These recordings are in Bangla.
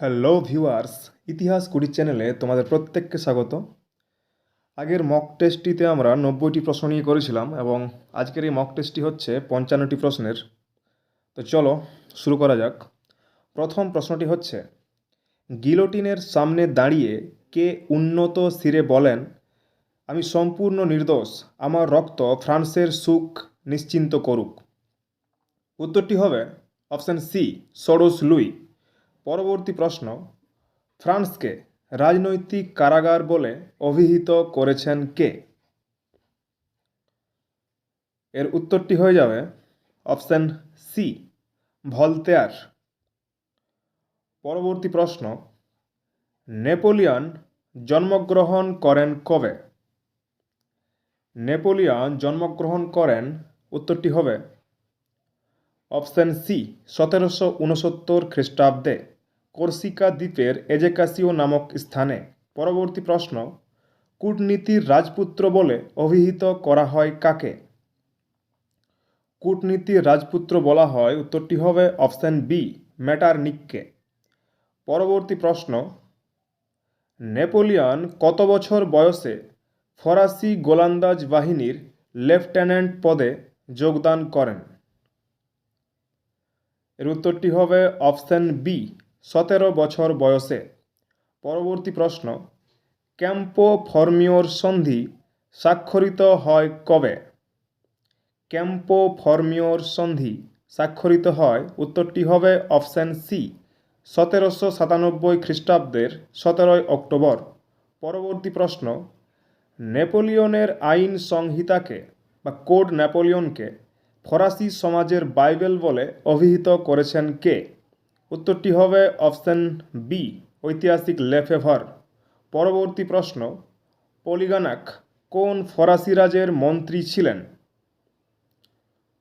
হ্যালো ভিউয়ার্স ইতিহাস কুড়ি চ্যানেলে তোমাদের প্রত্যেককে স্বাগত। আগের মক টেস্টটিতে আমরা নব্বইটি প্রশ্ন নিয়ে করেছিলাম এবং আজকের এই মক টেস্টটি হচ্ছে পঞ্চান্নটি প্রশ্নের। তো চলো, শুরু করা যাক। প্রথম প্রশ্নটি হচ্ছে, গিলোটিনের সামনে দাঁড়িয়ে কে উন্নত শিরে বলেন, আমি সম্পূর্ণ নির্দোষ, আমার রক্ত ফ্রান্সের সুখ নিশ্চিন্ত করুক উত্তরটি হবে অপশান সি সরোস লুই। পরবর্তী প্রশ্ন, ফ্রান্সকে রাজনৈতিক কারাগার বলে অভিহিত করেছেন কে? এর উত্তরটি হয়ে যাবে অপশান সি, ভলতেয়ার। পরবর্তী প্রশ্ন, নেপোলিয়ন জন্মগ্রহণ করেন কবে? নেপোলিয়ন জন্মগ্রহণ করেন, উত্তরটি হবে অপশান সি, সতেরোশো উনসত্তর খ্রিস্টাব্দে কর্সিকা দ্বীপের এজেকাসিও নামক স্থানে। পরবর্তী প্রশ্ন, কূটনীতির রাজপুত্র বলে অভিহিত করা হয় কাকে? কূটনীতির রাজপুত্র বলা হয়, উত্তরটি হবে অপশান বি, ম্যাটারনিককে। পরবর্তী প্রশ্ন, নেপোলিয়ন কত বছর বয়সে ফরাসি গোলান্দাজ বাহিনীর লেফটেন্যান্ট পদে যোগদান করেন? এর উত্তরটি হবে অপশান বি সতেরো বছর বয়সে। পরবর্তী প্রশ্ন ক্যাম্পো ফর্মিওর সন্ধি স্বাক্ষরিত হয় কবে? ক্যাম্পো ফর্মিওর সন্ধি স্বাক্ষরিত হয়, উত্তরটি হবে অপশান সি সতেরোশো সাতানব্বই খ্রিস্টাব্দের সতেরোই অক্টোবর। পরবর্তী প্রশ্ন, নেপোলিয়নের আইন সংহিতাকে বা কোড নেপোলিয়নকে ফরাসি সমাজের বাইবেল বলে অভিহিত করেছেন কে? উত্তরটি হবে অপশান বি, ঐতিহাসিক লেফেভার। পরবর্তী প্রশ্ন, পলিগানাক কোন ফরাসি রাজের মন্ত্রী ছিলেন?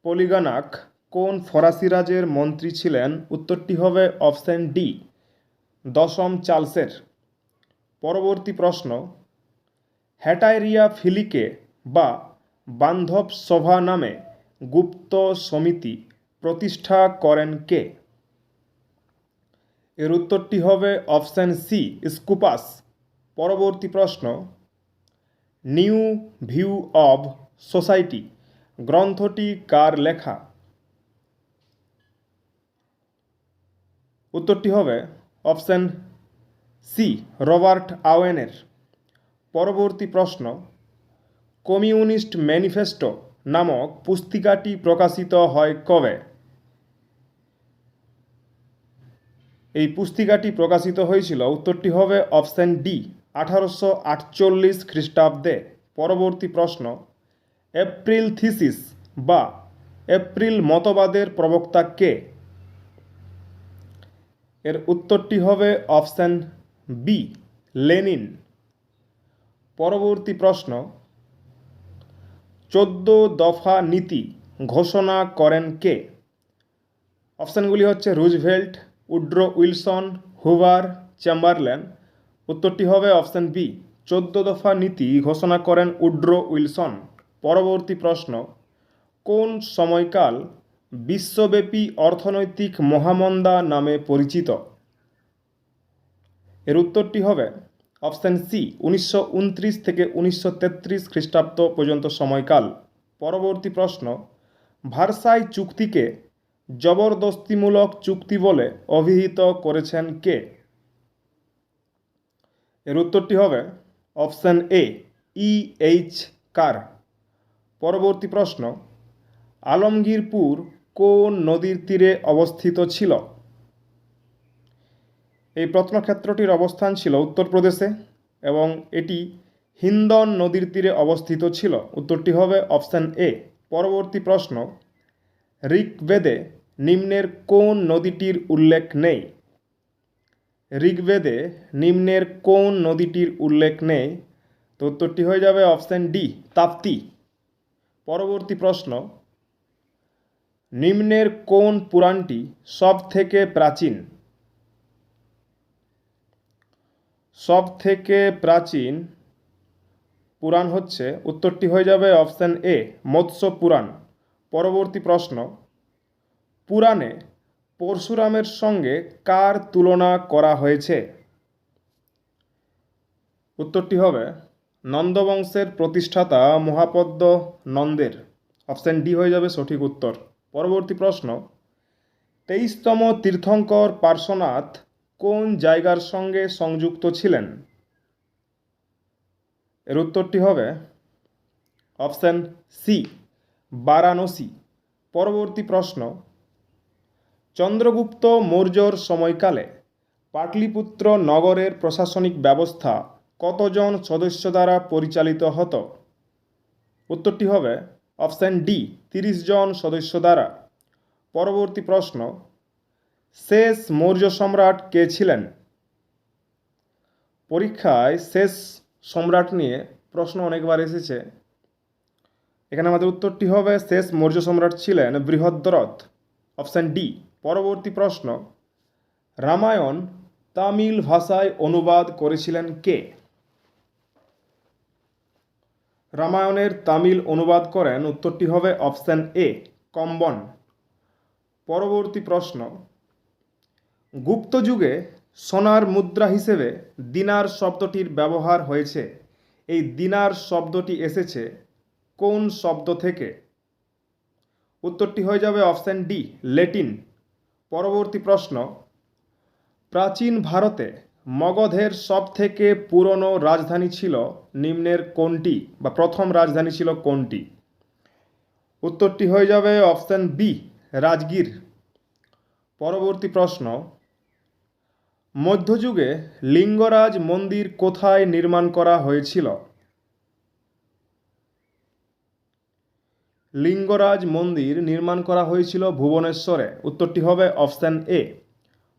পলিগানাক কোন ফরাসি রাজের মন্ত্রী ছিলেন? উত্তরটি হবে অপশান ডি, দশম চার্লসের। পরবর্তী প্রশ্ন, হ্যাটাইরিয়া ফিলিকে বা বান্ধব সভা নামে গুপ্ত সমিতি প্রতিষ্ঠা করেন কে? এর উত্তরটি হবে অপশান সি, স্কুপাস। পরবর্তী প্রশ্ন, নিউ ভিউ অব সোসাইটি, গ্রন্থটি কার লেখা? উত্তরটি হবে অপশান সি, রবার্ট আওয়েনের। পরবর্তী প্রশ্ন, কমিউনিস্ট ম্যানিফেস্টো নামক পুস্তিকাটি প্রকাশিত হয় কবে? এই পুস্তিকাটি প্রকাশিত হয়েছিল, উত্তরটি হবে অপশান ডি, আঠারোশো আটচল্লিশ খ্রিস্টাব্দে। পরবর্তী প্রশ্ন, এপ্রিল থিসিস বা এপ্রিল মতবাদের প্রবক্তা কে? এর উত্তরটি হবে অপশান বি, লেনিন। পরবর্তী প্রশ্ন চোদ্দ দফা নীতি ঘোষণা করেন কে? অপশানগুলি হচ্ছে Roosevelt, Woodrow Wilson, Hoover Chamberlain উত্তরটি হবে অপশান বি, চোদ্দ দফা নীতি ঘোষণা করেন উড্রো উইলসন। পরবর্তী প্রশ্ন, কোন সময়কাল বিশ্বব্যাপী অর্থনৈতিক মহামন্দা নামে পরিচিত? এর উত্তরটি হবে অপশান সি, উনিশশো উনত্রিশ থেকে উনিশশো তেত্রিশ খ্রিস্টাব্দ পর্যন্ত সময়কাল। পরবর্তী প্রশ্ন, ভার্সাই চুক্তিকে জবরদস্তিমূলক চুক্তি বলে অভিহিত করেছেন কে? এর উত্তরটি হবে অপশান এ, ই এইচ কার। পরবর্তী প্রশ্ন, আলমগীরপুর কোন নদীর তীরে অবস্থিত ছিল? এই প্রত্নক্ষেত্রটির অবস্থান ছিল উত্তরপ্রদেশে এবং এটি হিন্দন নদীর তীরে অবস্থিত ছিল। উত্তরটি হবে অপশান এ। পরবর্তী প্রশ্ন, ঋগ্বেদে নিম্নের কোন নদীটির উল্লেখ নেই? ঋগ্বেদে নিম্নের কোন নদীটির উল্লেখ নেই? তো উত্তরটি হয়ে যাবে অপশান ডি, তাপ্তি। পরবর্তী প্রশ্ন, নিম্নের কোন পুরাণটি সব থেকে প্রাচীন? সব থেকে প্রাচীন পুরাণ হচ্ছে, উত্তরটি হয়ে যাবে অপশান এ, মৎস্য পুরাণ। পরবর্তী প্রশ্ন, পুরাণে পরশুরামের সঙ্গে কার তুলনা করা হয়েছে? উত্তরটি হবে, নন্দবংশের প্রতিষ্ঠাতা মহাপদ্ম নন্দের। অপশান ডি হয়ে যাবে সঠিক উত্তর। পরবর্তী প্রশ্ন, তেইশতম তীর্থঙ্কর পার্শ্বনাথ কোন জায়গার সঙ্গে সংযুক্ত ছিলেন? এর উত্তরটি হবে অপশান সি, বারাণসী। পরবর্তী প্রশ্ন, চন্দ্রগুপ্ত মৌর্যর সময়কালে পাটলিপুত্র নগরের প্রশাসনিক ব্যবস্থা কতজন সদস্য দ্বারা পরিচালিত হতো? উত্তরটি হবে অপশান ডি, তিরিশ জন সদস্য দ্বারা। পরবর্তী প্রশ্ন শেষ মৌর্য সম্রাট কে ছিলেন? পরীক্ষায় শেষ সম্রাট নিয়ে প্রশ্ন অনেকবার এসেছে। এখানে আমাদের উত্তরটি হবে, শেষ মৌর্য সম্রাট ছিলেন বৃহদ্রথ, অপশান ডি, পরবর্তী প্রশ্ন। রামায়ণ তামিল ভাষায় অনুবাদ করেছিলেন কে? রামায়ণের তামিল অনুবাদ করেন, উত্তরটি হবে অপশান এ, কম্বন। পরবর্তী প্রশ্ন। গুপ্ত যুগে সোনার মুদ্রা হিসেবে দিনার শব্দটির ব্যবহার হয়েছে। এই দিনার শব্দটি এসেছে কোন শব্দ থেকে? উত্তরটি হয়ে যাবে অপশান ডি, লেটিন। পরবর্তী প্রশ্ন, প্রাচীন ভারতে মগধের সব থেকে পুরনো রাজধানী ছিল নিম্নের কোনটি বা প্রথম রাজধানী ছিল কোনটি? উত্তরটি হয়ে যাবে অপশান বি, রাজগীর। পরবর্তী প্রশ্ন মধ্যযুগে লিঙ্গরাজ মন্দির কোথায় নির্মাণ করা হয়েছিল? লিঙ্গরাজ মন্দির নির্মাণ করা হয়েছিল ভুবনেশ্বরে। উত্তরটি হবে অপশান এ।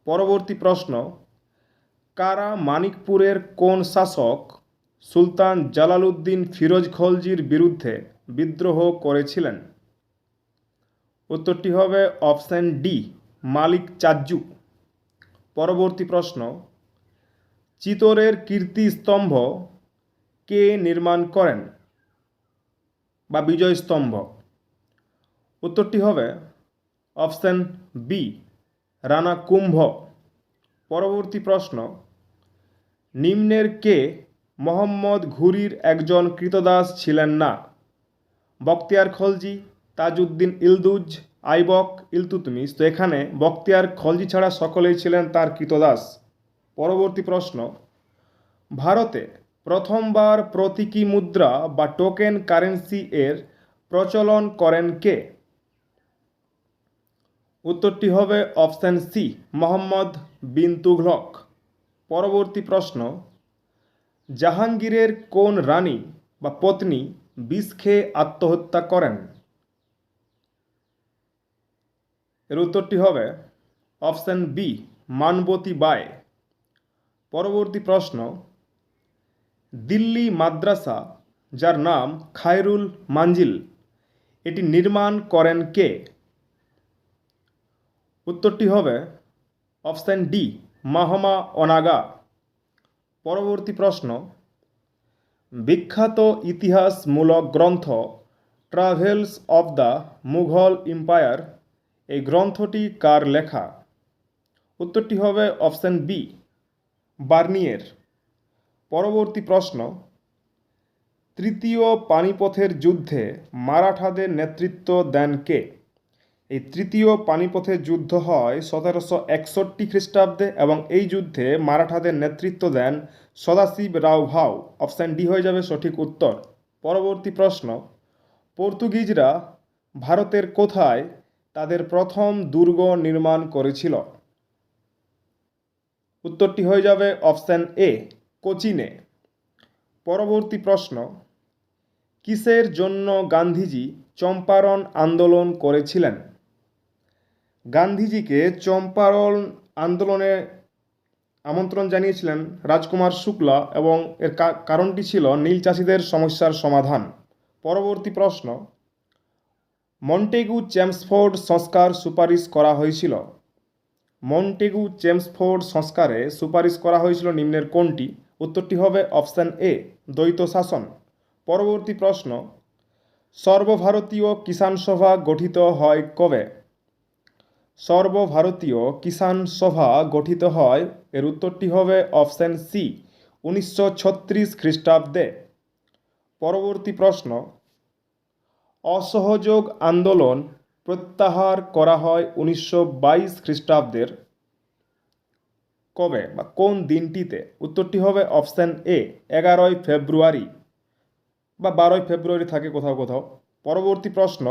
পরবর্তী প্রশ্ন, কারা মানিকপুরের কোন শাসক সুলতান জালালউদ্দিন ফিরোজ খলজির বিরুদ্ধে বিদ্রোহ করেছিলেন? উত্তরটি হবে অপশান ডি, মালিক চাজ্জু। পরবর্তী প্রশ্ন, চিতোরের কীর্তিস্তম্ভ কে নির্মাণ করেন বা বিজয় স্তম্ভ? উত্তরটি হবে অপশান বি, রানা কুম্ভ। পরবর্তী প্রশ্ন, নিম্নের কে মোহাম্মদ ঘুরির একজন কৃতদাস ছিলেন না? বক্তিয়ার খলজি, তাজউদ্দিন ইলদুজ আইবক ইলতুতমিস তো এখানে বক্তিয়ার খলজি ছাড়া সকলেই ছিলেন তার কৃতদাস। পরবর্তী প্রশ্ন, ভারতে প্রথমবার প্রতীকী মুদ্রা বা টোকেন কারেন্সি এর প্রচলন করেন কে? উত্তরটি হবে অপশান সি মোহাম্মদ বিন তুঘলক। পরবর্তী প্রশ্ন, জাহাঙ্গীরের কোন রানী বা পত্নী বিষ খেয়ে আত্মহত্যা করেন? এর উত্তরটি হবে অপশান বি মানবতী বায় পরবর্তী প্রশ্ন, দিল্লি মাদ্রাসা, যার নাম খায়রুল মাঞ্জিল, এটি নির্মাণ করেন কে? উত্তরটি হবে অপশান ডি মাহমা অনাগা। পরবর্তী প্রশ্ন, বিখ্যাত ইতিহাসমূলক গ্রন্থ travels of the Mughal empire এই গ্রন্থটি কার লেখা? উত্তরটি হবে অপশান বি, বার্নিয়ের। পরবর্তী প্রশ্ন, তৃতীয় পানিপথের যুদ্ধে মারাঠাদের নেতৃত্ব দেন কে? এই তৃতীয় পানিপথের যুদ্ধ হয় সতেরোশো একষট্টি খ্রিস্টাব্দে এবং এই যুদ্ধে মারাঠাদের নেতৃত্ব দেন সদাশিব রাও ভাও। অপশান ডি হয়ে যাবে সঠিক উত্তর। পরবর্তী প্রশ্ন, পর্তুগিজরা ভারতের কোথায় তাদের প্রথম দুর্গ নির্মাণ করেছিল। উত্তরটি হয়ে যাবে অপশান এ, কোচিনে। পরবর্তী প্রশ্ন, কিসের জন্য গান্ধীজি চম্পারণ আন্দোলন করেছিলেন? গান্ধীজিকে চম্পারণ আন্দোলনে আমন্ত্রণ জানিয়েছিলেন রাজকুমার শুক্লা এবং এর কারণটি ছিল নীল চাষিদের সমস্যার সমাধান। পরবর্তী প্রশ্ন মন্টেগু চেমসফোর্ড সংস্কার সুপারিশ করা হয়েছিল। মন্টেগু চেমসফোর্ড সংস্কারে সুপারিশ করা হয়েছিল নিম্নের কোনটি? উত্তরটি হবে অপশান এ, দ্বৈত শাসন। পরবর্তী প্রশ্ন, সর্বভারতীয় কিষাণ সভা গঠিত হয় কবে? সর্বভারতীয় কিষাণ সভা গঠিত হয়, এর উত্তরটি হবে অপশন সি, উনিশশো ছত্রিশ খ্রিস্টাব্দে। পরবর্তী প্রশ্ন অসহযোগ আন্দোলন প্রত্যাহার করা হয় উনিশশো বাইশ খ্রিস্টাব্দের কবে বা কোন দিনটিতে? উত্তরটি হবে অপশান এ, এগারোই ফেব্রুয়ারি বা বারোই ফেব্রুয়ারি থাকে কোথাও কোথাও। পরবর্তী প্রশ্ন,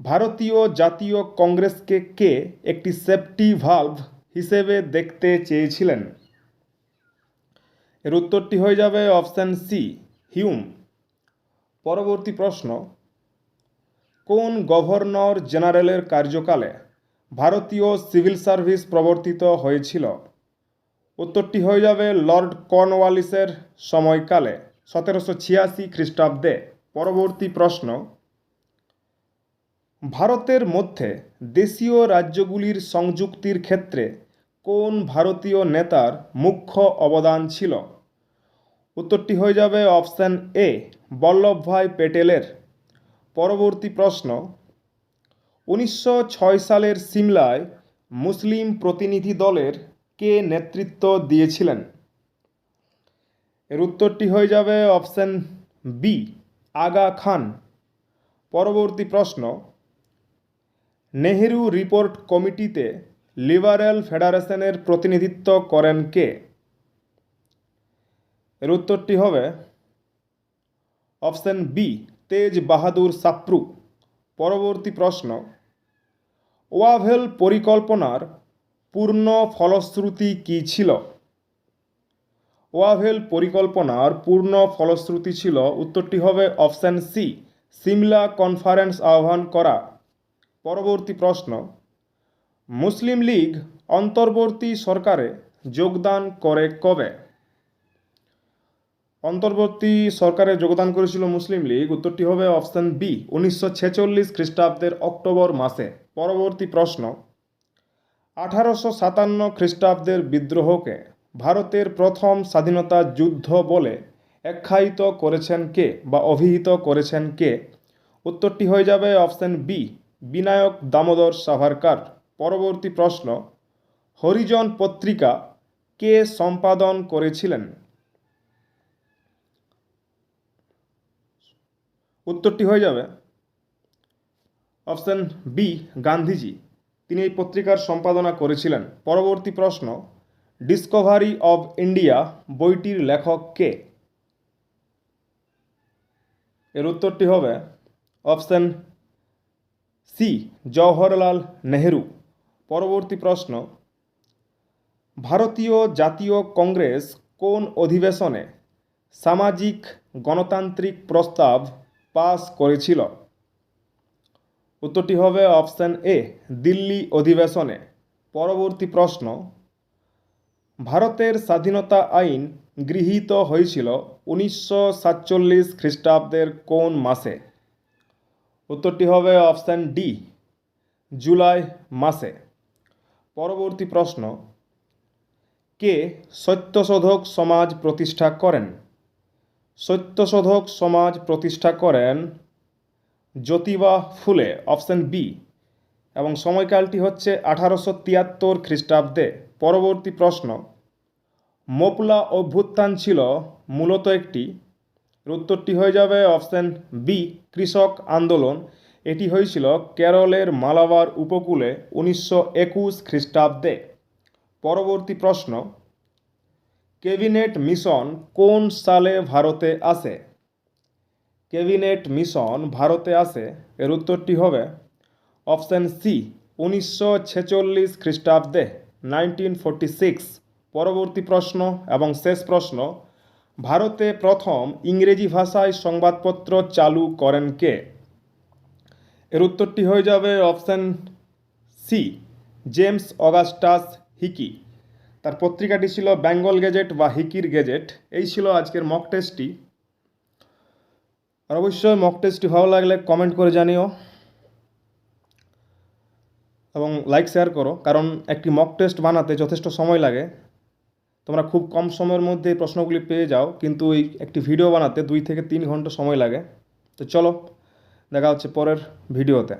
ভারতীয় জাতীয় কংগ্রেসকে কে একটি সেফটি ভালভ হিসেবে দেখতে চেয়েছিলেন? এর উত্তরটি হয়ে যাবে অপশান সি, হিউম। পরবর্তী প্রশ্ন কোন গভর্নর জেনারেলের কার্যকালে ভারতীয় সিভিল সার্ভিস প্রবর্তিত হয়েছিল? উত্তরটি হয়ে যাবে লর্ড কর্নওয়ালিসের সময়কালে, সতেরোশো ছিয়াশি খ্রিস্টাব্দে। পরবর্তী প্রশ্ন, ভারতের মধ্যে দেশীয় রাজ্যগুলির সংযুক্তির ক্ষেত্রে কোন ভারতীয় নেতার মুখ্য অবদান ছিল? উত্তরটি হয়ে যাবে অপশান এ, বল্লভভাই পেটেলের। পরবর্তী প্রশ্ন, উনিশশো ছয় সালের সিমলায় মুসলিম প্রতিনিধি দলের কে নেতৃত্ব দিয়েছিলেন? এর উত্তরটি হয়ে যাবে অপশান বি, আগা খান। পরবর্তী প্রশ্ন, নেহেরু রিপোর্ট কমিটিতে লিবারেল ফেডারেশনের প্রতিনিধিত্ব করেন কে? এর উত্তরটি হবে অপশন বি তেজ বাহাদুর সাপ্রু। পরবর্তী প্রশ্ন, ওয়াভেল পরিকল্পনার পূর্ণ ফলশ্রুতি কী ছিল? ওয়াভেল পরিকল্পনার পূর্ণ ফলশ্রুতি ছিল, উত্তরটি হবে অপশান সি সিমলা কনফারেন্স আহ্বান করা। পরবর্তী প্রশ্ন, মুসলিম লীগ অন্তর্বর্তী সরকারে যোগদান করে কবে? অন্তর্বর্তী সরকারে যোগদান করেছিল মুসলিম লীগ। উত্তরটি হবে অপশন বি, উনিশশো ছেচল্লিশ খ্রিস্টাব্দের অক্টোবর মাসে। পরবর্তী প্রশ্ন, আঠারোশো সাতান্ন খ্রিস্টাব্দের বিদ্রোহকে ভারতের প্রথম স্বাধীনতা যুদ্ধ বলে আখ্যায়িত করেছেন কে বা অভিহিত করেছেন কে? উত্তরটি হয়ে যাবে অপশন বি, বিনায়ক দামোদর সাভারকার। পরবর্তী প্রশ্ন, হরিজন পত্রিকা কে সম্পাদন করেছিলেন? উত্তরটি হয়ে যাবে। Option B, Gandhiji. তিনি এই পত্রিকার সম্পাদনা করেছিলেন। পরবর্তী প্রশ্ন, ডিসকভারি অব ইন্ডিয়া বইটির লেখক কে? এর উত্তরটি হবে অপশন সি, জওহরলাল নেহেরু। পরবর্তী প্রশ্ন, ভারতীয় জাতীয় কংগ্রেস কোন অধিবেশনে সামাজিক গণতান্ত্রিক প্রস্তাব পাস করেছিল। উত্তরটি হবে অপশান এ, দিল্লি অধিবেশনে। পরবর্তী প্রশ্ন, ভারতের স্বাধীনতা আইন গৃহীত হয়েছিল উনিশশো সাতচল্লিশ খ্রিস্টাব্দের কোন মাসে? উত্তরটি হবে অপশান ডি, জুলাই মাসে। পরবর্তী প্রশ্ন, কে সত্যশোধক সমাজ প্রতিষ্ঠা করেন? সত্যশোধক সমাজ প্রতিষ্ঠা করেন জ্যোতিবা ফুলে, অপশন বি। এবং সময়কালটি হচ্ছে আঠারোশো তিয়াত্তর খ্রিস্টাব্দে। পরবর্তী প্রশ্ন। মোপলা অভ্যুত্থান ছিল মূলত একটি। উত্তরটি হয়ে যাবে অপশন বি, কৃষক আন্দোলন। এটি হয়েছিল কেরলের মালাবার উপকূলে উনিশশো একুশ খ্রিস্টাব্দে। পরবর্তী প্রশ্ন। ক্যাবিনেট মিশন কোন সালে ভারতে আসে? ক্যাবিনেট মিশন ভারতে আসে, এর উত্তরটি হবে অপশান সি, উনিশশো ছেচল্লিশ খ্রিস্টাব্দে, নাইনটিন ফোরটি সিক্স। পরবর্তী প্রশ্ন এবং শেষ প্রশ্ন, ভারতে প্রথম ইংরেজি ভাষায় সংবাদপত্র চালু করেন কে? এর উত্তরটি হয়ে যাবে option C, James Augustus Hicky. তার পত্রিকাটি ছিল বেঙ্গল গেজেট বা হিকির গেজেট এই ছিল আজকের মক টেস্টটি আর অবশ্যই মক টেস্টটি ভালো লাগলে কমেন্ট করে জানিও এবং লাইক শেয়ার করো। কারণ একটি মক টেস্ট বানাতে যথেষ্ট সময় লাগে। তোমরা খুব কম সময়ের মধ্যে প্রশ্নগুলি পেয়ে যাও, কিন্তু এই একটি ভিডিও বানাতে দুই থেকে তিন ঘণ্টা সময় লাগে। তো চলো, দেখা হচ্ছে পরের ভিডিওতে